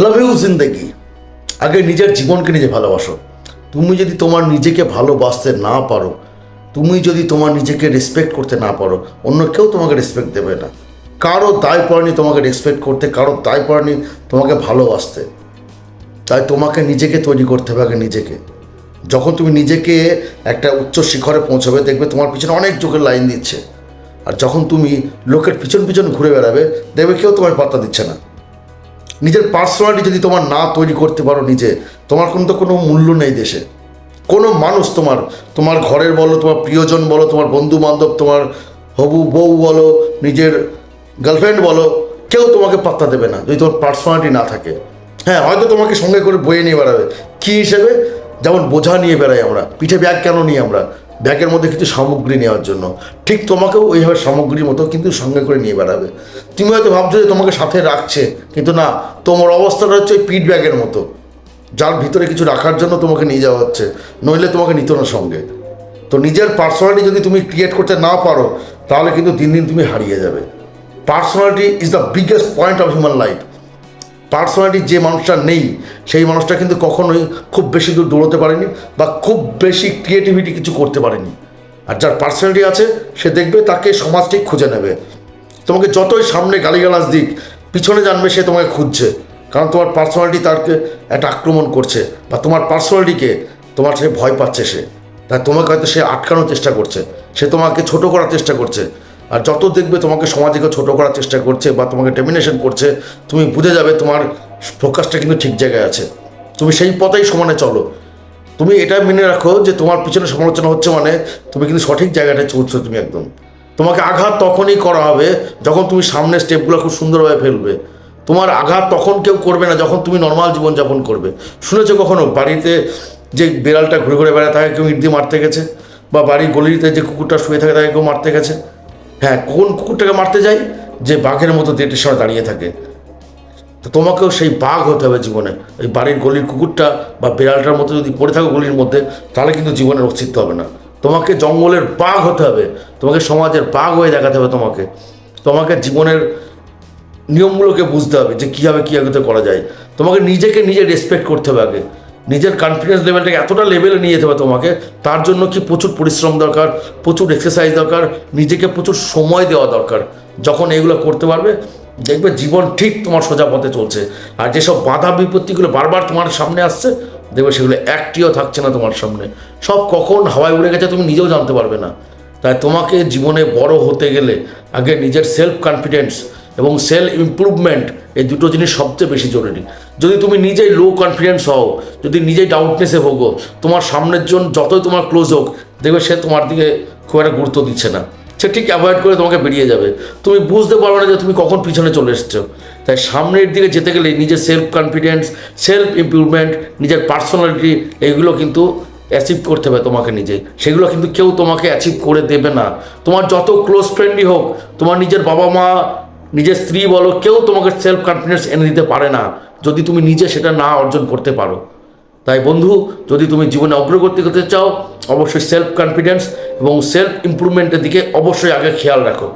Love you জিন্দেগি। আগে নিজের জীবনকে নিজে ভালোবাসো। তুমি যদি তোমার নিজেকে ভালোবাসতে না পারো, তুমি যদি তোমার নিজেকে রেসপেক্ট করতে না পারো, অন্য কেউ তোমাকে রেসপেক্ট দেবে না। কারও দায় পড়েনি তোমাকে রেসপেক্ট করতে, কারও দায় পড়েনি তোমাকে ভালোবাসতে। তাই তোমাকে নিজেকে তৈরি করতে হবে আগে নিজেকে। যখন তুমি নিজেকে একটা উচ্চ শিখরে পৌঁছাবে, দেখবে তোমার পিছনে অনেক চোখের লাইন দিচ্ছে। আর যখন তুমি লোকের পিছন পিছন ঘুরে বেড়াবে, দেখবে কেউ তোমায় পাত্তা দিচ্ছে না। নিজের পার্সোনালিটি যদি তোমার না তৈরি করতে পারো নিজে, তোমার কিন্তু কোনো মূল্য নেই দেশে। কোনো মানুষ তোমার তোমার ঘরের বলো, তোমার প্রিয়জন বলো, তোমার বন্ধু বান্ধব তোমার হবু, বউ বলো, নিজের গার্লফ্রেন্ড বলো, কেউ তোমাকে পাত্তা দেবে না যদি তোমার পার্সোনালিটি না থাকে। হ্যাঁ হয়তো তোমাকে সঙ্গে করে বয়ে নিয়ে বেড়াবে। কী হিসেবে? যেমন বোঝা নিয়ে বেড়াই আমরা, পিঠে ব্যাগ কেন নিই আমরা? ব্যাগের মধ্যে কিছু সামগ্রী নেওয়ার জন্য। ঠিক তোমাকেও ওইভাবে সামগ্রীর মতো কিন্তু সঙ্গে করে নিয়ে বেড়াবে। তুমি হয়তো ভাবছ যে তোমাকে সাথে রাখছে, কিন্তু না, তোমার অবস্থাটা হচ্ছে ওই পিঠ ব্যাগের মতো। যার ভিতরে কিছু রাখার জন্য তোমাকে নিয়ে যাওয়া হচ্ছে, নইলে তোমাকে নিত না সঙ্গে। তো নিজের পার্সোনালিটি যদি তুমি ক্রিয়েট করতে না পারো, তাহলে কিন্তু দিন দিন তুমি হারিয়ে যাবে। Personality is the biggest point of human life personality যে মানুষটা নেই, সেই মানুষটা কিন্তু কখনোই খুব বেশি দূর দৌড়তে পারেনি বা খুব বেশি ক্রিয়েটিভিটি কিছু করতে পারেনি। আর যার পার্সোনালিটি আছে, সে দেখবে তাকে সমাজ ঠিক খুঁজে নেবে। তোমাকে যতই সামনে গালিগালাজ দিক, পিছনে জানবে সে তোমাকে খুঁজছে। কারণ তোমার পার্সোনালিটি তাকে একটা আক্রমণ করছে বা তোমার পার্সোনালিটিকে তোমার সে ভয় পাচ্ছে সে। তাই তোমাকে হয়তো সে আটকানোর চেষ্টা করছে, সে তোমাকে ছোট করার চেষ্টা করছে। আর যত দেখবে তোমাকে সমাজে কেউ ছোটো করার চেষ্টা করছে বা তোমাকে ডেমিনেশন করছে, তুমি বুঝে যাবে তোমার ফোকাসটা কিন্তু ঠিক জায়গায় আছে। তুমি সেই পথেই সমানে চলো। তুমি এটা মেনে রাখো যে তোমার পিছনে সমালোচনা হচ্ছে মানে তুমি কিন্তু সঠিক জায়গাটায় চলছো তুমি একদম। তোমাকে আঘাত তখনই করা হবে যখন তুমি সামনের স্টেপগুলো খুব সুন্দরভাবে ফেলবে। তোমার আঘাত তখন কেউ করবে না যখন তুমি নর্মাল জীবনযাপন করবে। শুনেছো কখনো বাড়িতে যে বিড়ালটা ঘুরে ঘুরে বেড়ায়, তাকে কেউ ইট দিয়ে মারতে গেছে? বা বাড়ির গলিতে যে কুকুরটা শুয়ে থাকে, তাকে কেউ মারতে গেছে? হ্যাঁ কোন কুকুরটাকে মারতে যাই? যে বাঘের মতো দেটের সময় দাঁড়িয়ে থাকে। তো তোমাকেও সেই বাঘ হতে হবে জীবনে। ওই বাড়ির গলির কুকুরটা বা বিড়ালটার মতো যদি পড়ে থাকো গলির মধ্যে, তাহলে কিন্তু জীবনের অস্তিত্ব হবে না। তোমাকে জঙ্গলের বাঘ হতে হবে। তোমাকে সমাজের বাঘ হয়ে দেখাতে হবে তোমাকে। তোমাকে জীবনের নিয়মগুলোকে বুঝতে হবে যে কীভাবে কী আগে করা যায়। তোমাকে নিজেকে নিজে রেসপেক্ট করতে হবে আগে। নিজের কনফিডেন্স লেভেলটাকে এতটা লেভেলে নিয়ে যেতে হবে তোমাকে, তার জন্য কি প্রচুর পরিশ্রম দরকার, প্রচুর এক্সারসাইজ দরকার, নিজেকে প্রচুর সময় দেওয়া দরকার। যখন এগুলো করতে পারবে, দেখবে জীবন ঠিক তোমার সোজা পথে চলছে। আর যেসব বাধা বিপত্তিগুলো বারবার তোমার সামনে আসছে, দেখবে সেগুলো একটিও থাকছে না তোমার সামনে। সব কখন হাওয়ায় উড়ে গেছে তুমি নিজেও জানতে পারবে না। তাই তোমাকে জীবনে বড় হতে গেলে আগে নিজের সেলফ কনফিডেন্স এবং সেলফ ইমপ্রুভমেন্ট এই দুটো জিনিস সবচেয়ে বেশি জরুরি। যদি তুমি নিজেই লো কনফিডেন্স হও, যদি নিজেই ডাউটনেসে ভোগো, তোমার সামনের জন যতই তোমার ক্লোজ হোক, দেখবে সে তোমার দিকে খুব একটা গুরুত্ব দিচ্ছে না। সে ঠিক অ্যাভয়েড করে তোমাকে বেরিয়ে যাবে। তুমি বুঝতে পারবে না যে তুমি কখন পিছনে চলে এসছো। তাই সামনের দিকে যেতে গেলে নিজের সেলফ কনফিডেন্স সেলফ ইমপ্রুভমেন্ট নিজের পার্সোনালিটি এইগুলো কিন্তু অ্যাচিভ করতে হবে তোমাকে নিজে। সেগুলো কিন্তু কেউ তোমাকে অ্যাচিভ করে দেবে না। তোমার যত ক্লোজ ফ্রেন্ডই হোক, তোমার নিজের বাবা মা নিজের স্ত্রী বলো, কেউ তোমাকে সেলফ কনফিডেন্স এনে দিতে পারে না, যদি তুমি নিজে সেটা না অর্জন করতে পারো। তাই বন্ধু, যদি তুমি জীবনে অগ্রগতি করতে চাও, অবশ্যই সেলফ কনফিডেন্স এবং সেলফ ইম্প্রুভমেন্টের দিকে অবশ্যই আগে খেয়াল রাখো।